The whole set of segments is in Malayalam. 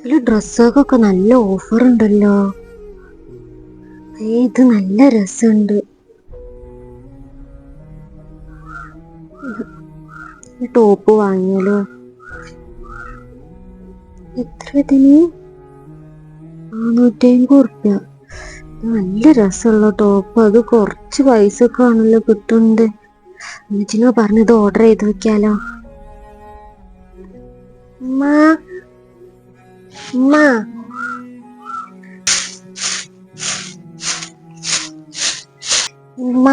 ഇതിൽ ഡ്രസ്സൊക്കെ നല്ല ഓഫർ ഉണ്ടല്ലോ ഇത് നല്ല രസമുണ്ട്. ടോപ്പ് വാങ്ങിയാലോ? എത്ര ഇതിന്? നാനൂറ്റി അമ്പത് ഉറുപ്പ്യ നല്ല രസമുള്ള ടോപ്പ്. അത് കുറച്ച് പൈസ ഒക്കെ ആണല്ലോ കിട്ടുന്നുണ്ട് അമ്മച്ചിനോ പറഞ്ഞത് ഓർഡർ ചെയ്ത് വെക്കാലോ. ഉമ്മ ഉമ്മ ഉമ്മ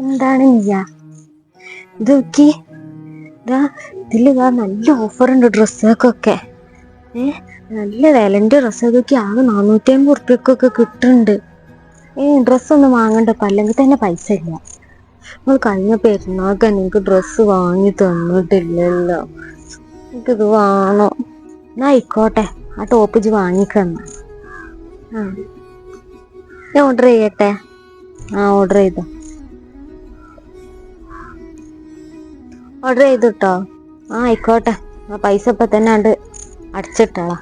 എന്താണ് നീയ ഇത് നോക്കി. ഇതാ നല്ല ഓഫർ ഉണ്ട് ഡ്രസ്സുകൾക്കൊക്കെ ഏ നല്ല വിലന്റെ ഡ്രസ്സുകൾക്കൊക്കെ ആകെ നാനൂറ്റി അമ്പത് ഉറുപ്പ്യക്കൊക്കെ കിട്ടുന്നുണ്ട് ഏ ഡ്രസ്സൊന്നും വാങ്ങണ്ടപ്പ അല്ലെങ്കിൽ തന്നെ പൈസ ഇല്ല. നമ്മൾ കഴിഞ്ഞ പെരുന്നാൾക്ക് എനിക്ക് ഡ്രസ്സ് വാങ്ങി തന്നിട്ടില്ലല്ലോ. എനിക്കിത് വേണോ. എന്നാ ആയിക്കോട്ടെ. ആ ടോപ്പ് ഇജ് വാങ്ങിക്കന്ന് ആ. ഞാൻ ഓർഡർ ചെയ്യട്ടെ? ആ ഓർഡർ ചെയ്തു. ഓർഡർ ചെയ്തു കേട്ടോ ആ ആയിക്കോട്ടെ. ആ പൈസ ഇപ്പൊ തന്നെ ഉണ്ട് അടച്ചിട്ടോളാ.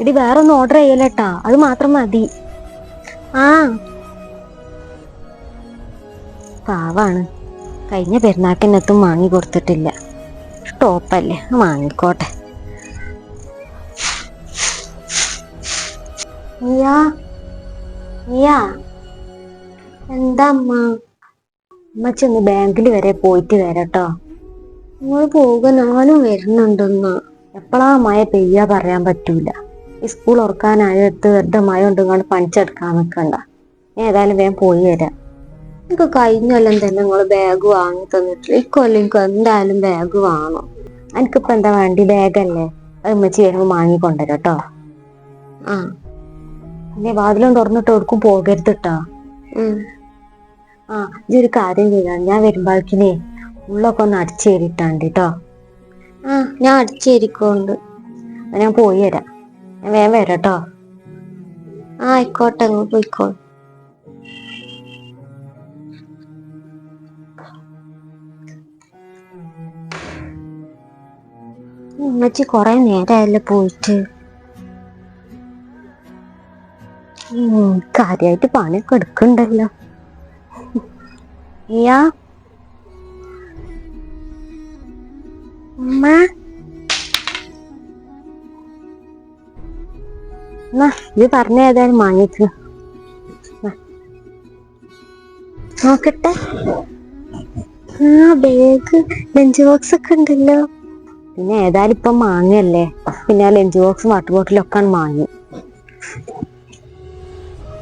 എടി വേറൊന്നും ഓർഡർ ചെയ്യലട്ടാ. അത് മാത്രം മതി. ആ. പാവാണ്. കഴിഞ്ഞ പെരുന്നാക്കിനകത്തും വാങ്ങി കൊടുത്തിട്ടില്ല. ടോപ്പല്ലേ വാങ്ങിക്കോട്ടെ. നീയാ എന്താ അമ്മ? അമ്മച്ചി ഒന്ന് ബാങ്കിൽ വരെ പോയിട്ട് വരട്ടോ. നിങ്ങൾ പോവുക ഞാനും വരുന്നുണ്ടെന്ന്. എപ്പോഴാ മഴ പെയ്യാ പറയാൻ പറ്റൂല. ഈ സ്കൂൾ ഉറക്കാനായത് വെറുതെ മഴ ഉണ്ടെങ്കിൽ പണിച്ചെടുക്കാൻ നിൽക്കണ്ട ഏതായാലും വേഗം പോയി വരാം. എനിക്ക് കഴിഞ്ഞ കൊല്ലം തന്നെ നിങ്ങൾ ബാഗ് വാങ്ങി തന്നിട്ടില്ല ഇക്കൊല്ലം എനിക്ക് എന്തായാലും ബാഗ് വാങ്ങണം എനിക്കിപ്പോ എന്താ വേണ്ടി? ബാഗല്ലേ അത് ഉമ്മച്ചി വരുമ്പോ വാങ്ങിക്കൊണ്ടുവരാം കേട്ടോ ആ. പിന്നെ വാതിലും തുറന്നിട്ട് എവിടേക്കും പോകരുത് കേട്ടോ ആ ഇത് ഒരു കാര്യം ചെയ്താൽ ഞാൻ വരുമ്പോഴേക്കിനെ ഉള്ളൊക്കെ ഒന്ന് അടിച്ചേരിട്ടാണ്ട് കേട്ടോ ആ ഞാൻ അടിച്ചേരിക്കോണ്ട് ഞാൻ പോയി വരാം. ഞാൻ വേഗം വരാം കേട്ടോ ആ ആയിക്കോട്ടെ അങ്ങ് പോയിക്കോ ഉമ്മച്ചി കൊറേ നേരമല്ലേ പോയിട്ട്. കാര്യമായിട്ട് പണിയൊക്കെ എടുക്കണ്ടല്ലോ. എന്നാ ഇത് പറഞ്ഞ ഏതായാലും വാങ്ങിക്ക്. നോക്കട്ടെ. ആ ബാഗ് ലഞ്ച് ബോക്സ് ഒക്കെ ഉണ്ടല്ലോ. പിന്നെ ഏതായാലും ഇപ്പം മാങ്ങല്ലേ പിന്നെ ലഞ്ച് ബോക്സും വാട്ടർ ബോട്ടിലും ഒക്കെ വാങ്ങി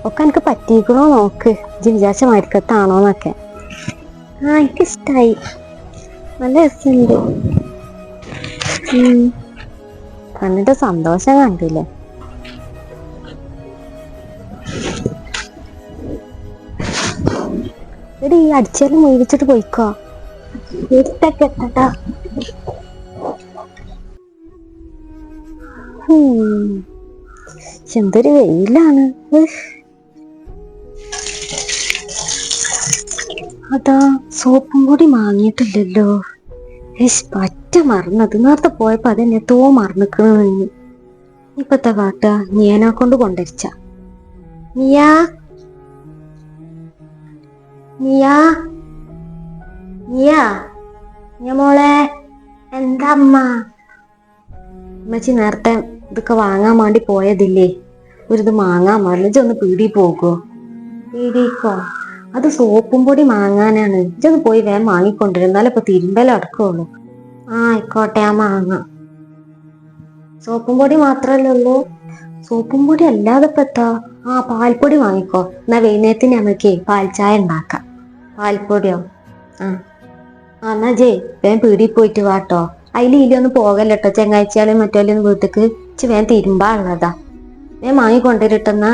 ഒക്കെ എനിക്ക് പറ്റിയിക്കണോ നോക്ക്. ഇജ്ജ് വിചാരിച്ച മരിക്കത്താണോന്നൊക്കെ ആ എനിക്ക് ഇഷ്ടായി നല്ല രസമുണ്ട് കണ്ടിട്ട് സന്തോഷം കണ്ടില്ലേ? എടി അടിച്ചാലും മേടിച്ചിട്ട് പോയിക്കോ. എടുത്തൊക്കെ എത്തട്ടാ. എന്തൊരു വെയിലാണ്. അതാ സോപ്പും കൂടി വാങ്ങിയിട്ടില്ലല്ലോ ഇഷ് പറ്റ മറന്നത്. നേരത്തെ പോയപ്പോ അതെന്നെ തോ മറന്നിക്കണെന്ന് ഇപ്പത്തെ കാട്ട നീയനെ കൊണ്ട് കൊണ്ടരിച്ച. നീയാ. നീയാ. നീയാ. നീ മോളെ. എന്താ അമ്മ? അമ്മച്ചി നേരത്തെ ഇതൊക്കെ വാങ്ങാൻ വേണ്ടി പോയതില്ലേ? ഒരു ഇത് വാങ്ങാൻ പറഞ്ഞു ഒന്ന് പീടി പോകോ. പീടിക്കോ? അത് സോപ്പും പൊടി വാങ്ങാനാണ് ഇജ്ജൊന്ന് പോയി വേഗം വാങ്ങിക്കൊണ്ടിരുന്നാലും ഇപ്പൊ തിരുമ്പല അടക്കമുള്ളൂ ആ ആയിക്കോട്ടെ ആ മാങ്ങ. സോപ്പും പൊടി മാത്രല്ലേ ഉള്ളൂ? സോപ്പും പൊടി അല്ലാതെ ഇപ്പൊ എത്താ ആ പാൽപ്പൊടി വാങ്ങിക്കോ. എന്നാ വൈകുന്നേരത്തിന് നമുക്ക് പാൽ ചായ ഉണ്ടാക്കാം. പാൽപ്പൊടിയോ? ആ. എന്നാ ജേ വേഗം പീടി പോയിട്ട് വാട്ടോ. അതിൽ ഇതിലൊന്നും പോകല്ലോ ചെങ്ങാഴ്ചയാളെ മറ്റോലെയും വീട്ടിക്ക് ഇച്ച് വേഗം ഞാൻ ഉള്ളതാ. ഞാൻ വാങ്ങിക്കൊണ്ടിരട്ടെന്നാ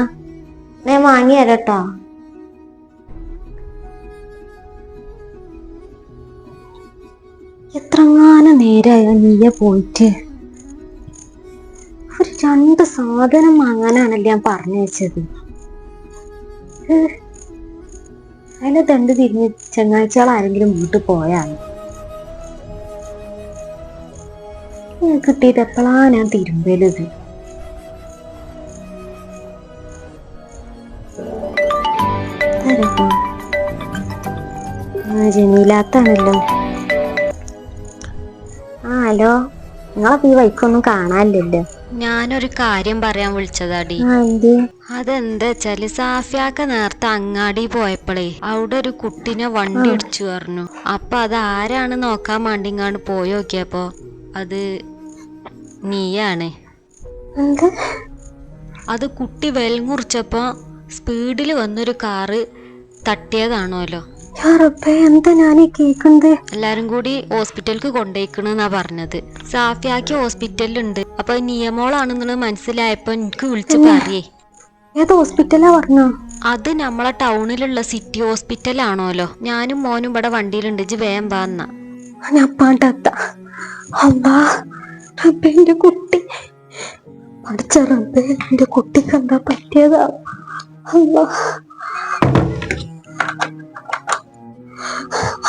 ഞാൻ വാങ്ങി തരട്ടോ എത്രങ്ങാനും നേരമായ നീയ പോയിട്ട്. ഒരു രണ്ട് സാധനം വാങ്ങാനാണല്ലേ ഞാൻ പറഞ്ഞു വെച്ചത്. അതിനെ തണ്ട് തിരിഞ്ഞ് ചങ്ങാഴ്ചകൾ ആരെങ്കിലും വീട്ടിൽ പോയാൽ കിട്ടിയിട്ട് എപ്പോഴാ ഞാൻ തിരുമ്പലത്? ജമീലാത്താണല്ലോ. ആ ഹലോ. നിങ്ങളപ്പോ ഈ വൈക്കൊന്നും കാണാനില്ലല്ലോ. ഞാനൊരു കാര്യം പറയാൻ വിളിച്ചതാടി. അതെന്താ വെച്ചാൽ സാഫിയാക്ക നേരത്തെ അങ്ങാടി പോയപ്പോഴേ അവിടെ ഒരു കുട്ടിനെ വണ്ടി ഇടിച്ചു പറഞ്ഞു. അപ്പൊ അത് ആരാണ് നോക്കാൻ വേണ്ടിങ്ങാണ്ട് പോയി നോക്കിയപ്പോ അത് നീയാണ്. അത് കുട്ടി വെൽമുറിച്ചപ്പോ സ്പീഡിൽ വന്നൊരു കാറ് തട്ടിയതാണോലോ. എല്ലാരും കൂടി ഹോസ്പിറ്റലിക്ക് കൊണ്ടുപോയിക്കണെന്നാ പറഞ്ഞത്. സാഫിയാക്ക് ഹോസ്പിറ്റലുണ്ട് അപ്പൊ നിയമോളാണെന്നുള്ളത് മനസ്സിലായപ്പോ എനിക്ക് വിളിച്ചു പറയേ. ഏത് ഹോസ്പിറ്റലാ പറഞ്ഞോ? അത് നമ്മളെ ടൗണിലുള്ള സിറ്റി ഹോസ്പിറ്റലാണോലോ. ഞാനും മോനും ഇവിടെ വണ്ടിയിലുണ്ട്. ഇജ് വേം എന്നാ. ഞാൻ പാണ്ടാത്ത. അമ്മാ റബ്ബേ എന്റെ കുട്ടി. പഠിച്ച റബ്ബേ എന്റെ കുട്ടിക്ക് എന്താ പറ്റിയതാ. അല്ലാ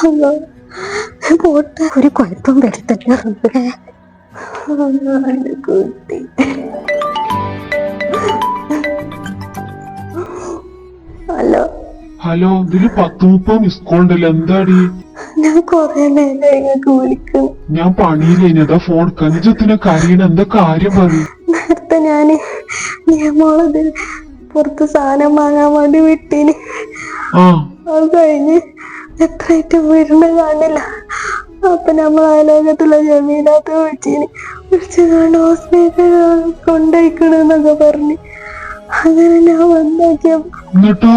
അല്ലാ പോട്ടെ. ഒരു കുഴപ്പം വരുത്തില്ല റബ്ബേ. കുട്ടി. ഹലോ. ഹലോ ഇതിൽ പത്ത് മുപ്പത് മിസ് കോൾ ഉണ്ടല്ലോ. എന്താടി? ഞാൻ കൊറേ നേരം വിളിക്കുന്നു ഞാൻ പണിയിലേനതാ ഫോൺ കഞ്ചത്തിന് കരയണ എന്താ കാര്യം പറയും. നേരത്തെ ഞാൻ നിയമോളത് പുറത്ത് സാധനം വാങ്ങാൻ വേണ്ടി വിട്ടീന്. ആ. അത് കഴിഞ്ഞ് എത്ര ഐറ്റം വീടിണ്ട കാണില്ല. അപ്പൊ നമ്മൾ അയലോകത്തുള്ള ജമീനകത്ത് വിളിച്ചിന്. വിളിച്ചു കണ്ട് ഹോസ്പിറ്റൽ കൊണ്ടയക്കണെന്നൊക്കെ പറഞ്ഞ്. അങ്ങനെ ഞാൻ വന്നാക്കിയപ്പോ എന്നിട്ടോ?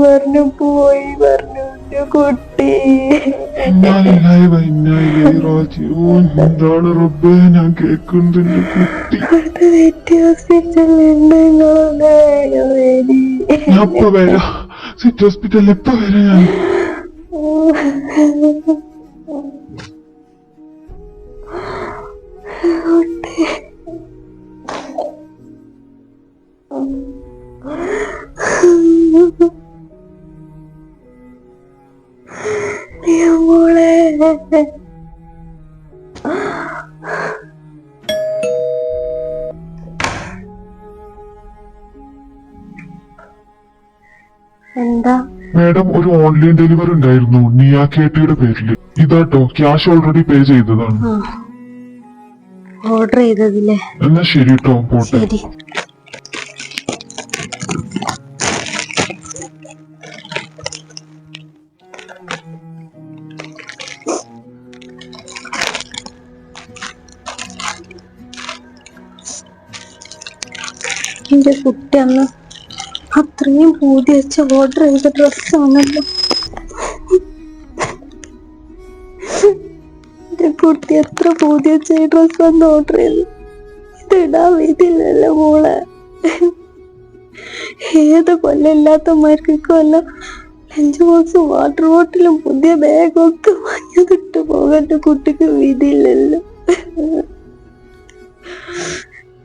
പറഞ്ഞു? പോയി പറഞ്ഞു "എന്റെ കുട്ടി. എന്താണ് റബ്ബേ ഞാൻ കേൾക്കുന്നത് കുട്ടി. അടുത്ത വെറ്റി വരി. ഞാൻ ഇപ്പൊ വരാം. സിറ്റി ഹോസ്പിറ്റലിൽ എപ്പോ വരാം ഞാൻ. മോളെ ഓൺലൈൻ ഡെലിവറി ഉണ്ടായിരുന്നു നിയാ കേട്ടിയുടെ പേരിൽ ഇതാട്ടോ ക്യാഷ് ഓൾറെഡി പേ ചെയ്തതാണ്. ഓർഡർ ചെയ്തതില്ലേ എന്നാ ശരി കേട്ടോ പോട്ടെ. ശരി. എന്റെ കുട്ടി അന്ന് അത്രയും പൂതി വെച്ച് ഓർഡർ ചെയ്ത ഡ്രസ്സാണല്ലോ കുട്ടി എത്ര പുതിയ ഡ്രസ് വന്ന് ഓർഡർ ചെയ്തു. ഇതിടാൻ വീട്ടിലല്ല മോളെ? ഏത് കൊല്ലമില്ലാത്തമാർക്ക് കൊല്ലം ലഞ്ച് ബോക്സും വാട്ടർ ബോട്ടിലും പുതിയ ബാഗും ഒക്കെ വാങ്ങിയതിട്ട് പോകേണ്ട കുട്ടിക്ക് വീതിയില്ലല്ലോ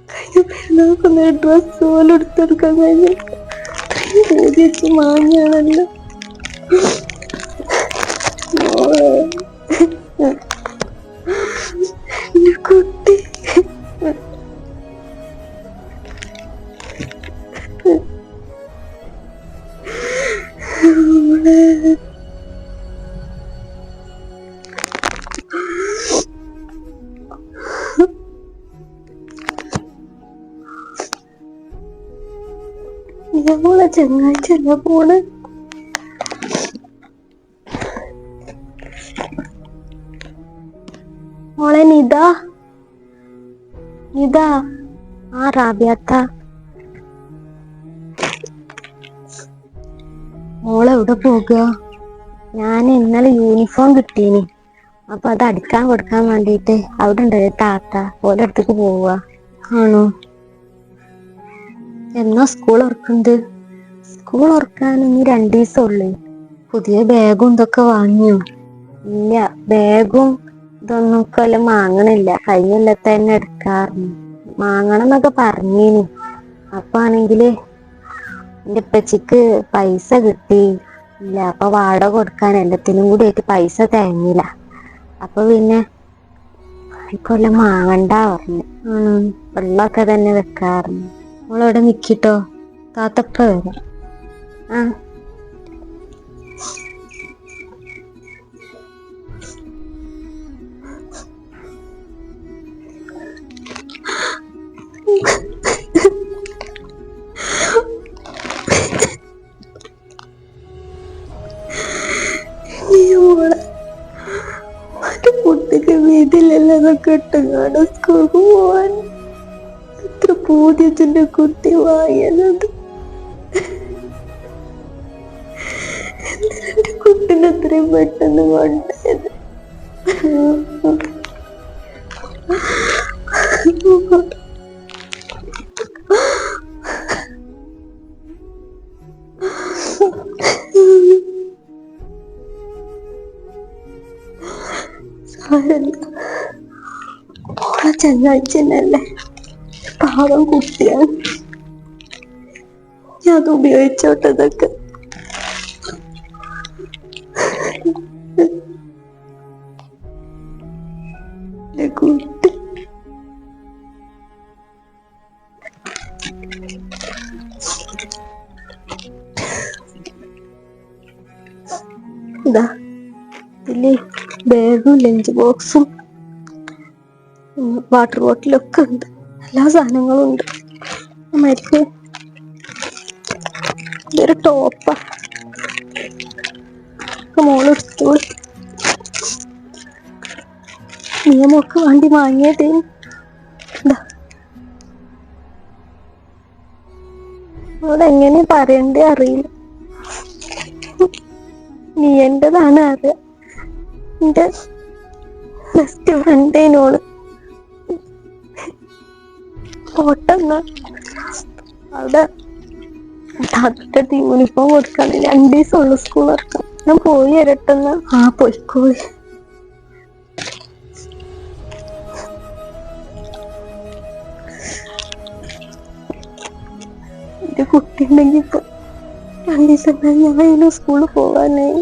കഴിഞ്ഞ പെരുന്നാൾക്കൊന്ന് ഡ്രസ്സ് പോലും എടുത്തെടുക്കാൻ കഴിഞ്ഞ അത്രയും പൂതി വെച്ച് ഞമ്മളെ ചങ്ങാഴ്ചല്ല പോണ്. മോളെ നിത നിത ആ റാബിയാത്ത. മോളെ എവിടെ പോകുക ഞാൻ ഇന്നലെ യൂണിഫോം കിട്ടീനി. അപ്പൊ അത് അടിക്കാൻ കൊടുക്കാൻ വേണ്ടിയിട്ട് അവിടെ ഉണ്ട് ഒരു താത്ത അടുത്തേക്ക് പോവുക. ആണോ? എന്നാ സ്കൂൾ ഓർക്കുന്നത് സ്കൂൾ ഓർക്കാൻ ഇനി രണ്ടു ദിവസം ഉള്ളു പുതിയ ബാഗും ഇതൊക്കെ വാങ്ങിയോ? ഇല്ല ബാഗും ഇതൊന്നും കൊല്ലം വാങ്ങണില്ല കഴിഞ്ഞല്ല തന്നെ എടുക്കാറുണ്ട് വാങ്ങണം എന്നൊക്കെ പറഞ്ഞീനി. അപ്പൊ ആണെങ്കിൽ ഉപ്പച്ചിക്ക് പൈസ കിട്ടി. ഇല്ല അപ്പൊ വാടക കൊടുക്കാൻ എല്ലാത്തിനും കൂടി ആയിട്ട് പൈസ തേങ്ങില്ല അപ്പൊ പിന്നെ ഇക്കൊല്ലം വാങ്ങണ്ട പറഞ്ഞു. വെള്ളമൊക്കെ തന്നെ വെക്കാറുണ്ട് നമ്മളവിടെ നിക്കിട്ടോ? താത്തപ്പ വരാം. ആ. കുട്ടിക്ക് വീട്ടിലെല്ലാതൊക്കെ സ്കൂൾക്ക് പോവാൻ. എത്ര കുത്തി വാങ്ങിയത് എന്റെ കുട്ടിനെ അത്രയും പെട്ടെന്ന് കൊണ്ടത് സാരല്ല. ഓളെ പാവം കുട്ടിയാണ് ഞാൻ അത് ഉപയോഗിച്ചോട്ടതൊക്കെ. എന്റെ കുട്ടി. ഇതാ ഇതിൽ ബാഗും ലഞ്ച് ബോക്സും വാട്ടർ ബോട്ടിലൊക്കെ ഉണ്ട്. എല്ലാ സാധനങ്ങളും ഉണ്ട്. മരിക്ക് ഇതൊരു ടോപ്പാ. മോളെടുത്തോളൂ നിയമൊക്കെ വണ്ടി വാങ്ങിയത്. അവിടെ എങ്ങനെ പറയണ്ടേ അറിയില്ല. നീ എന്റേതാണ് അറിയാം എന്റെ ബെസ്റ്റ് ഫ്രണ്ടേനോട് ഓട്ടെന്ന അവിടെ താത്തത്തെ യൂണിഫോം കൊടുക്കാൻ രണ്ടു ദിവസം ഉള്ളു സ്കൂൾ ഇറക്കാം ഞാൻ പോയി ഇരട്ടെന്ന് ആ പോയിക്കോയി എന്റെ കുട്ടി ഉണ്ടെങ്കി ഇപ്പൊ രണ്ടീസം ദിവസം ഞാൻ സ്കൂളിൽ പോവാനായി.